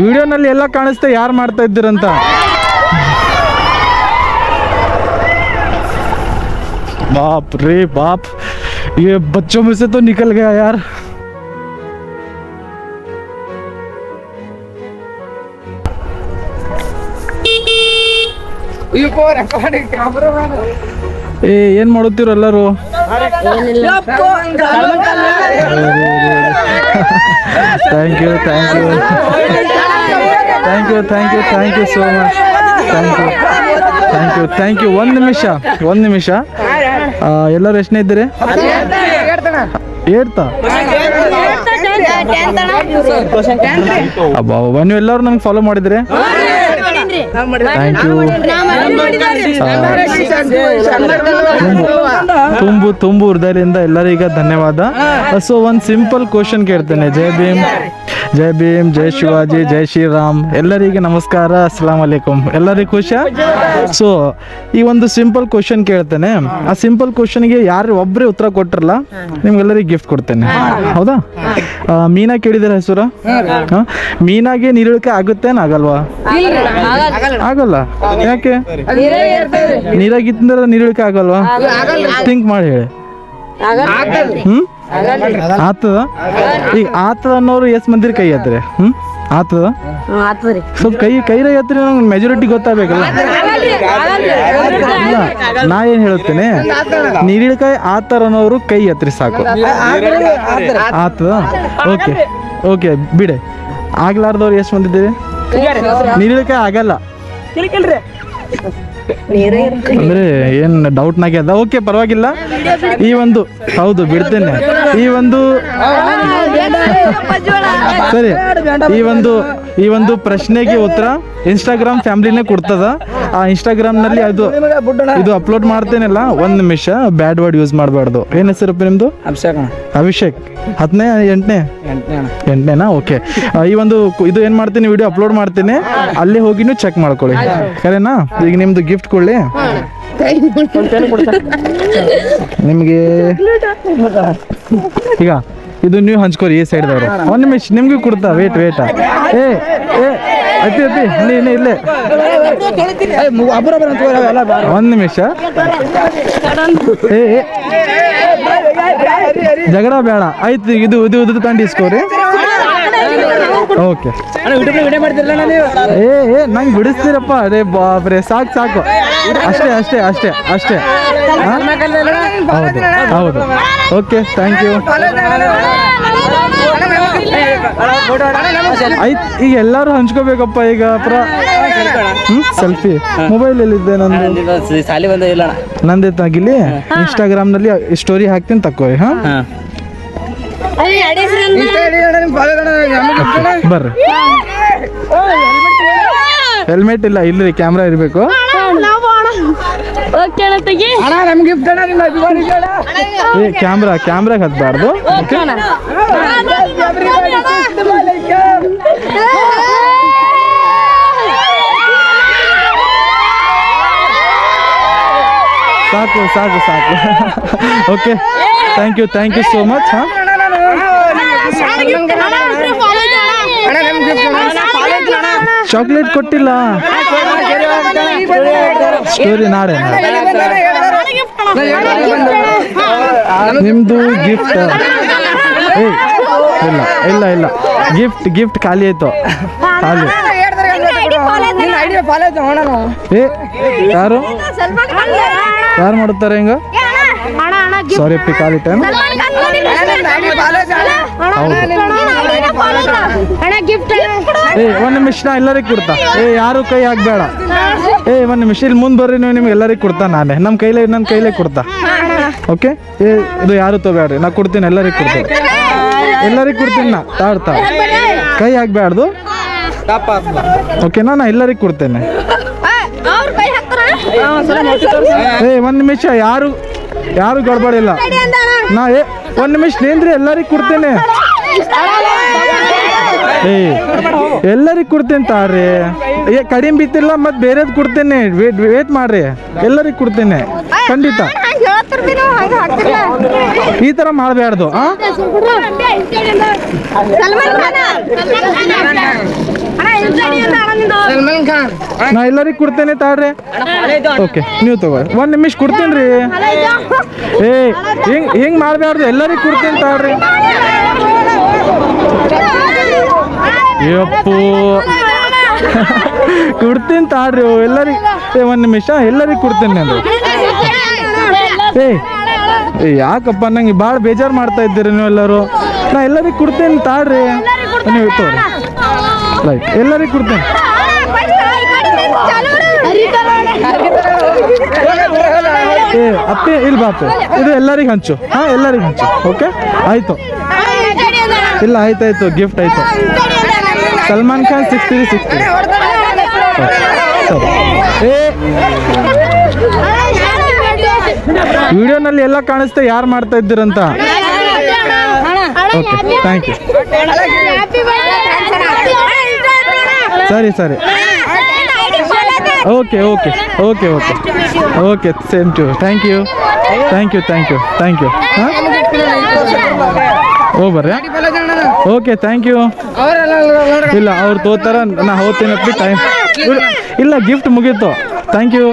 ವಿಡಿಯೋನಲ್ಲಿ ಎಲ್ಲ ಕಾಣಿಸ್ತೆ ಯಾರು ಮಾಡ್ತಾ ಇದ್ದೀರಂತ बाप रे बाप ये बच्चों में से तो निकल गया यार ಏ ಏನ್ ಮಾಡುತ್ತೀರ ಎಲ್ಲರೂ thank you thank you thank you thank you thank you so much thank you thank you thank you ಒಂದು ನಿಮಿಷ ಒಂದು ನಿಮಿಷ ಎಲ್ಲರೂ ಎಷ್ಟನೇ ಇದ್ದೀರಿ ಏಡ್ತಾ ಅಬ್ಬಾ ನೀವು ಎಲ್ಲರೂ ನಂಗೆ ಫಾಲೋ ಮಾಡಿದ್ರಿ ತುಂಬು ತುಂಬು ಹೃದಯದಿಂದ ಎಲ್ಲರಿಗ ಧನ್ಯವಾದ ಸೊ ಒಂದು ಸಿಂಪಲ್ ಕ್ವಶನ್ ಕೇಳ್ತೇನೆ ಜೈ ಭೀಮ್ ಜೈ ಭೀಮ್ ಜೈ ಶಿವಾಜಿ ಜೈ ಶ್ರೀರಾಮ್ ಎಲ್ಲರಿಗೆ ನಮಸ್ಕಾರ ಅಸ್ಲಾಂ ಅಲೈಕುಮ್ ಎಲ್ಲರಿಗೂ ಖುಷಿ ಸೊ ಈ ಒಂದು ಸಿಂಪಲ್ ಕ್ವಶನ್ ಕೇಳ್ತೇನೆ ಆ ಸಿಂಪಲ್ ಕ್ವಶನ್ಗೆ ಯಾರು ಒಬ್ಬರೇ ಉತ್ತರ ಕೊಟ್ಟಿರಲ್ಲ ನಿಮ್ಗೆಲ್ಲರಿಗೆ ಗಿಫ್ಟ್ ಕೊಡ್ತೇನೆ ಹೌದಾ ಮೀನಾ ಕೇಳಿದಿರ ಹೆಸರು ಹಾ? ಮೀನಾಗೆ ನೀರಿಳಿಕೆ ಆಗುತ್ತೇನು ಆಗಲ್ವಾ ಆಗಲ್ಲ. ಯಾಕೆ? ನೀರಾಗಿತ್ತಂದ್ರೆ ನೀರಿಳಿಕೆ ಆಗಲ್ವಾ? ಥಿಂಕ್ ಮಾಡಿ ಹೇಳಿ. ಹ್ಮ್? ಆತದ? ಈಗ ಆತದ ಅನ್ನೋರು ಎಸ್ ಮಂದಿರ ಕೈ ಆದ್ರೆ ಹ್ಮ್? ಆತದ? ಆತದ್ರಿ ಸ್ವಲ್ಪ ಕೈ ಕೈರ ಎತ್ತರಿ ನಂಗೆ ಮೆಜಾರಿಟಿ ಗೊತ್ತಾಗಬೇಕಲ್ಲ? ನಾ ಏನ್ ಹೇಳುತ್ತೇನೆ? ನೀರಿಳಿಕಾಯಿ ಆತರ ಅನ್ನೋರು ಕೈ ಎತ್ತರಿ ಸಾಕು. ಆತದ ಓಕೆ ಓಕೆ ಬಿಡೆ. ಆಗ್ಲಾರ್ದವ್ರು ಎಷ್ಟು ಬಂದಿದ್ದೀರಿ ನೀರಿಳಿಕಾಯಿ ಆಗಲ್ಲ. ಅಂದ್ರೆ ಏನ್ ಡೌಟ್ ನಾಗೆ ಅದ? ಓಕೆ ಪರವಾಗಿಲ್ಲ. ಈ ಒಂದು ಹೌದು ಬಿಡ್ತೇನೆ. ಈ ಒಂದು ಸರಿ ಈ ಒಂದು ಈ ಒಂದು ಪ್ರಶ್ನೆಗೆ ಉತ್ತರ ಇನ್ಸ್ಟಾಗ್ರಾಮ್ ಫ್ಯಾಮಿಲಿನೇ ಕೊಡ್ತದ. ಆ ಇನ್ಸ್ಟಾಗ್ರಾಮ್ನಲ್ಲಿ ಅದು ಇದು ಅಪ್ಲೋಡ್ ಮಾಡ್ತೇನಲ್ಲ ಒಂದ್ ನಿಮಿಷ ಬ್ಯಾಡ್ ವರ್ಡ್ ಯೂಸ್ ಮಾಡಬಾರ್ದು. ಏನ್ ಹೆಸರು ನಿಮ್ದು? ಅಭಿಷೇಕ್ ಅಭಿಷೇಕ್. ಹತ್ತನೇ ಎಂಟನೇ? ಎಂಟನೇನಾ? ಓಕೆ. ಈ ಒಂದು ಕು- ಇದು ಏನ್ ಮಾಡ್ತೀನಿ ವಿಡಿಯೋ ಅಪ್ಲೋಡ್ ಮಾಡ್ತೀನಿ. ಅಲ್ಲಿ ಹೋಗಿನೂ ಚೆಕ್ ಮಾಡ್ಕೊಳ್ಳಿ. ಸರಿನಾ? ಈಗ ನಿಮ್ದು ಗಿಫ್ಟ್ ಕೊಡ್ಲಿ? ನಿಮ್ಗೆ ಈಗ ಇದು ನೀವು ಹಂಚ್ಕೋರಿ ಈ ಸೈಡ್ದವ್ರು ಒಂದ್ ನಿಮಿಷ ನಿಮ್ಗೂ ಕೊಡ್ತಾ ವೇಟ್ ವೇಟ್ ಏ ಏ ಅತಿ ಅತಿ ನೀ ಇಲ್ಲಿ ಇಲ್ಲೇ. ಒಂದ್ ನಿಮಿಷ. ಏ. ಜಗಳ ಬೇಡ. ಆಯ್ತು ಇದು ಇದು ಇದು ತಂಡಿಸ್ಕೋರಿ ಇಸ್ಕೋರಿ ಓಕೆ. ಏ ಏ ನಂಗೆ ಬಿಡಿಸ್ತೀರಪ್ಪ. ಅದೇ ಬಾಬ್ರೆ ಸಾಕು ಸಾಕು. ಅಷ್ಟೇ ಅಷ್ಟೇ ಅಷ್ಟೇ ಅಷ್ಟೇ? ಹೌದು ಹೌದು. ಓಕೆ ಥ್ಯಾಂಕ್ ಯು ಆಯ್ತು ಈಗ ಎಲ್ಲರೂ ಹಂಚ್ಕೋಬೇಕಪ್ಪ ಈಗ ಪ್ರ ಸೆಲ್ಫಿ ಮೊಬೈಲ್ ಎಲ್ಲಿದ್ದೆ ನಂದು. ಸಾಲಿ ಬಂದ ಇಲ್ಲ ನಂದೇ ತಾಗಿಲಿ ಇನ್ಸ್ಟಾಗ್ರಾಮ್ನಲ್ಲಿ ಸ್ಟೋರಿ ಹಾಕ್ತೀನಿ ತಕ್ಕೋರಿ ಹಾ. ಬರ್ರಿ. ಹೆಲ್ಮೆಟ್ ಇಲ್ಲ ಇಲ್ರಿ ಕ್ಯಾಮ್ರಾ ಇರಬೇಕು. ಓಕೆ ತೆಗಿ ಏ ಕ್ಯಾಮ್ರಾ ಕ್ಯಾಮ್ರಾಗ ಹತ್ಬಾರ್ದು ಓಕೆ. ಸಾಕು ಸಾಕು ಸಾಕು. Okay thank you thank you so much ಹಾಂ ಚಾಕ್ಲೇಟ್ ಕೊಟ್ಟಿಲ್ಲ ಸ್ಟೋರಿ ನಾಳೆ ನಿಮ್ದು ಗಿಫ್ಟ್ ಇಲ್ಲ ಇಲ್ಲ ಇಲ್ಲ ಗಿಫ್ಟ್ ಗಿಫ್ಟ್ ಖಾಲಿ ಆಯ್ತು ಖಾಲಿ ಏ ಯಾರು ಯಾರು ಮಾಡುತ್ತಾರೆ ಹಿಂಗ ಸಾರಿ ಗಿಫ್ಟ್ ಏ ಒಂದ್ ನಿಮಿಷ ನಾ ಎಲ್ಲರಿಗೂ ಕೊಡ್ತಾ ಏ ಯಾರು ಕೈ ಹಾಕ್ಬೇಡ ಏ ಒಂದ್ ನಿಮಿಷ ಇಲ್ಲಿ ಮುಂದೆ ಬರ್ರಿ ನೀವು ನಿಮ್ಗೆ ಎಲ್ಲರಿಗೂ ಕೊಡ್ತಾ ನಾನೇ ನಮ್ಮ ಕೈಲೇ ನನ್ನ ಕೈಲೇ ಕೊಡ್ತಾ ಓಕೆ ಏ ಇದು ಯಾರು ತಗೋಬೇಡ್ರಿ ನಾ ಕೊಡ್ತೀನಿ ಎಲ್ಲರಿಗೂ ಕೊಡ್ತೀನಿ ಎಲ್ಲರಿಗೂ ಕೊಡ್ತೀನಿ ನಾ ತಾಡ್ತಾ ಕೈ ಹಾಕ್ಬೇಡ್ದು ಓಕೆನಾ ನಾ ಎಲ್ಲರಿಗೂ ಕೊಡ್ತೇನೆ ಅವ್ರ ಕೈ ಹಾಕ್ತಾರ ಏ ಒಂದ್ ನಿಮಿಷ ಯಾರು ಯಾರು ಗಡ್ಬಡಿಲ್ಲ. ನಾ ಏ, ಒಂದ್ ನಿಮಿಷ ನೇಂದ್ರಿ, ಎಲ್ಲರಿಗೂ ಕೊಡ್ತೇನೆ. ಎಲ್ಲರಿಗೂ ಎಲ್ಲರಿಗೆ ಕೊಡ್ತೇನೆ ತಾಳ್ರಿ ಏ, ಕಡಿಮೆ ಬಿತ್ತಿಲ್ಲ, ಮತ್ತೆ ಬೇರೆದ್ ಕೊಡ್ತೇನೆ. ವೇಟ್ ವೇಟ್ ಮಾಡ್ರಿ. ಎಲ್ಲರಿಗೆ ಕೊಡ್ತೇನೆ. ಖಂಡಿತ. ಈ ಥರ ಮಾಡಬಾರ್ದು ಸಲ್ಮಾನ್ ಖಾನ್. ನಾ ಎಲ್ಲರಿಗೆ ಕೊಡ್ತೇನೆ ತಾಳ್ರಿ ಓಕೆ ನೀವು ತಗೋರಿ ಒಂದು ನಿಮಿಷ ಕೊಡ್ತೀನಿ ರೀ ಏ ಹಿಂಗ್ ಹಿಂಗ್ ಮಾಡಬೇಡ್ರಿ ಎಲ್ಲರಿಗೆ ಕೊಡ್ತೇನೆ ತಾಳ್ರಿ ಯಪ್ಪು. ಕೊಡ್ತೀನಿ ತಾಳ್ರಿ ಎಲ್ಲರಿಗೆ. ಏ ಒಂದು ನಿಮಿಷ ಎಲ್ಲರಿಗೆ ಕೊಡ್ತೇನೆ ನಾನು. ಏ ಏ ಯಾಕಪ್ಪ ನಂಗೆ ಭಾಳ ಬೇಜಾರು ಮಾಡ್ತಾ ಇದ್ದೀರಿ ನೀವು ಎಲ್ಲರೂ ನಾ ಎಲ್ಲರಿಗೆ ಕೊಡ್ತೇನೆ ತಾಳ್ರಿ ನೀವು ತೋರಿ ಲೈಕ್ ಎಲ್ಲರಿಗೆ ಕೊಡ್ತೇನೆ. ಅತ್ತೆ ಇಲ್ಲಿ ಬಾತು ಇದು ಎಲ್ಲರಿಗೆ ಹಂಚು. ಹಾ, ಎಲ್ಲರಿಗೆ ಹಂಚು. ಓಕೆ ಆಯ್ತು. ಇಲ್ಲ ಆಯ್ತಾಯ್ತು ಗಿಫ್ಟ್ ಆಯ್ತು. ಸಲ್ಮಾನ್ ಖಾನ್ ಸಿಕ್ಸ್ಟಿ ಸರಿ. ಏ, ವಿಡಿಯೋನಲ್ಲಿ ಎಲ್ಲ ಕಾಣಿಸ್ತೆ ಯಾರು ಮಾಡ್ತಾ ಇದ್ದೀರಂತ? ಓಕೆ ಥ್ಯಾಂಕ್ ಯು ಸರಿ ಸರಿ. Okay okay okay okay okay same to thank you thank you thank you thank you ಹಾಂ ಬರ್ರಿ ಓಕೆ ಥ್ಯಾಂಕ್ ಯು ಇಲ್ಲ ಅವ್ರು ತೋತಾರ ನಾ ಹೋಗ್ತೀನಿ ಅಪ್ಪಿ ಟೈಮ್ ಇಲ್ಲ ಗಿಫ್ಟ್ ಮುಗೀತು. Thank you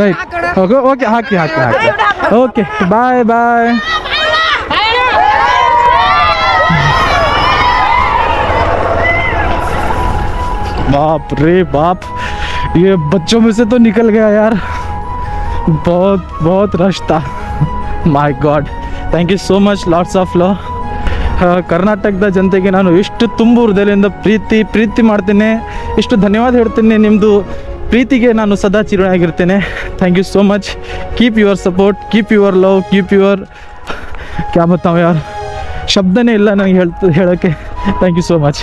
right okay okay ಹಾಕಿ ಹಾಕಿ ಹಾಕಿ. ಓಕೆ ಬಾಯ್ ಬಾಯ್ बाप रे बाप ये बच्चों में से तो निकल गया यार बहुत बहुत रश था my God thank you so much lots of love ಕರ್ನಾಟಕದ ಜನತೆಗೆ ನಾನು ಎಷ್ಟು ತುಂಬ ಹೃದಯದಿಂದ ಪ್ರೀತಿ ಪ್ರೀತಿ ಮಾಡ್ತೇನೆ ಎಷ್ಟು ಧನ್ಯವಾದ ಹೇಳ್ತೇನೆ ನಿಮ್ಮದು ಪ್ರೀತಿಗೆ ನಾನು ಸದಾ ಚಿರುಣಾಗಿರ್ತೇನೆ thank you so much keep your support keep your love keep your ಕ್ಯಾ ಬತ್ತಾವ ಯಾರ್ ಶಬ್ದನೇ ಇಲ್ಲ ನನಗೆ ಹೇಳ್ತ ಹೇಳೋಕ್ಕೆ ಥ್ಯಾಂಕ್ ಯು ಸೋ ಮಚ್